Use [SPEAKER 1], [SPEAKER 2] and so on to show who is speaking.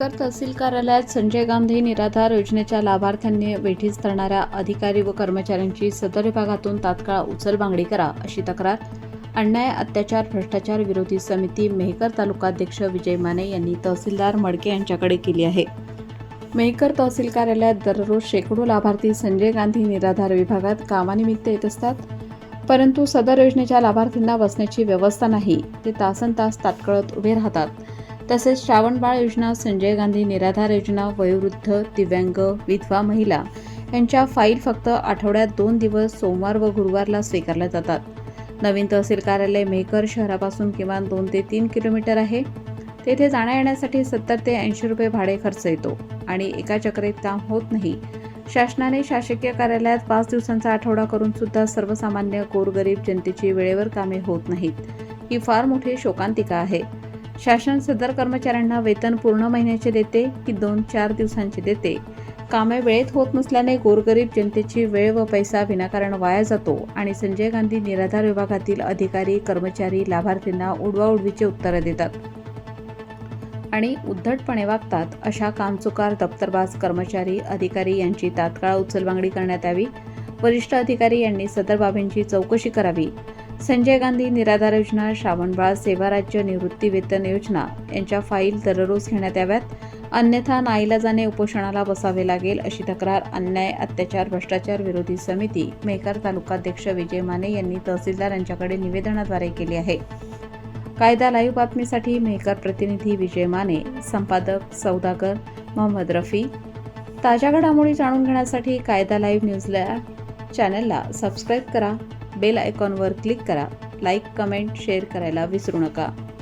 [SPEAKER 1] तर तहसील कार्यालयात संजय गांधी निराधार योजनेच्या लाभार्थ्यांनी वेठीस धरणाऱ्या अधिकारी व कर्मचाऱ्यांची सदर विभागातून तात्काळ उचलबांगडी करा अशी तक्रार. अन्याय अत्याचार भ्रष्टाचार विरोधी समिती मेहकर तालुकाध्यक्ष विजय माने यांनी तहसीलदार मडके यांच्याकडे केली आहे. मेहकर तहसील कार्यालयात दररोज शेकडो लाभार्थी संजय गांधी निराधार विभागात कामानिमित्त येत असतात. परंतु सदर योजनेच्या लाभार्थींना बसण्याची व्यवस्था नाही. ते तासन तास तात्कळत उभे राहतात. तसेच श्रावणबाळ योजना संजय गांधी निराधार योजना वयोवृद्ध दिव्यांग विधवा महिला यांच्या फाईल फक्त आठवड्यात दोन दिवस सोमवार व गुरुवारला स्वीकारल्या जातात. नवीन तहसील कार्यालय मेहकर शहरापासून किमान दोन ते तीन किलोमीटर आहे. तेथे जाण्या येण्यासाठी सत्तर ते ऐंशी रुपये भाडे खर्च येतो आणि एका चक्रेत काम होत नाही. शासनाने शासकीय कार्यालयात पाच दिवसांचा आठवडा करून सुद्धा सर्वसामान्य गोरगरीब जनतेची वेळेवर कामे होत नाहीत. ही फार मोठी शोकांतिका आहे. शासन सदर कर्मचाऱ्यांना वेतन पूर्ण महिन्याचे देते की दोन चार दिवसांचे देते. कामे वेळेत होत नसल्याने गोरगरीब जनतेची वेळ व पैसा विनाकारण वाया जातो आणि संजय गांधी निराधार विभागातील अधिकारी कर्मचारी लाभार्थींना उडवाउडवीचे उत्तरं देतात. आणि उद्धटपणे वागतात अशा कामचुकार दप्तरबाज कर्मचारी अधिकारी यांची तात्काळ उचलबांगडी करण्यात यावी. वरिष्ठ अधिकारी यांनी सदर बाबींची चौकशी करावी. संजय गांधी निराधार योजना श्रावणबाळ सेवा राज्य निवृत्ती वेतन योजना यांच्या फाईल दररोज घेण्यात याव्यात. अन्यथा नाईलाजाने उपोषणाला बसावे लागेल अशी तक्रार अन्याय अत्याचार भ्रष्टाचार विरोधी समिती मेहकर तालुकाध्यक्ष विजय माने यांनी तहसीलदार यांच्याकडे निवेदनाद्वारे केली आहे. कायदा लाईव्ह बातमीसाठी मेहकर प्रतिनिधी विजय माने संपादक सौदागर मोहम्मद रफी. ताज्या घडामोडी जाणून घेण्यासाठी कायदा लाईव्ह न्यूजला चॅनलला सबस्क्राईब करा. बेल आयकॉनवर क्लिक करा. लाईक कमेंट शेअर करायला विसरू नका.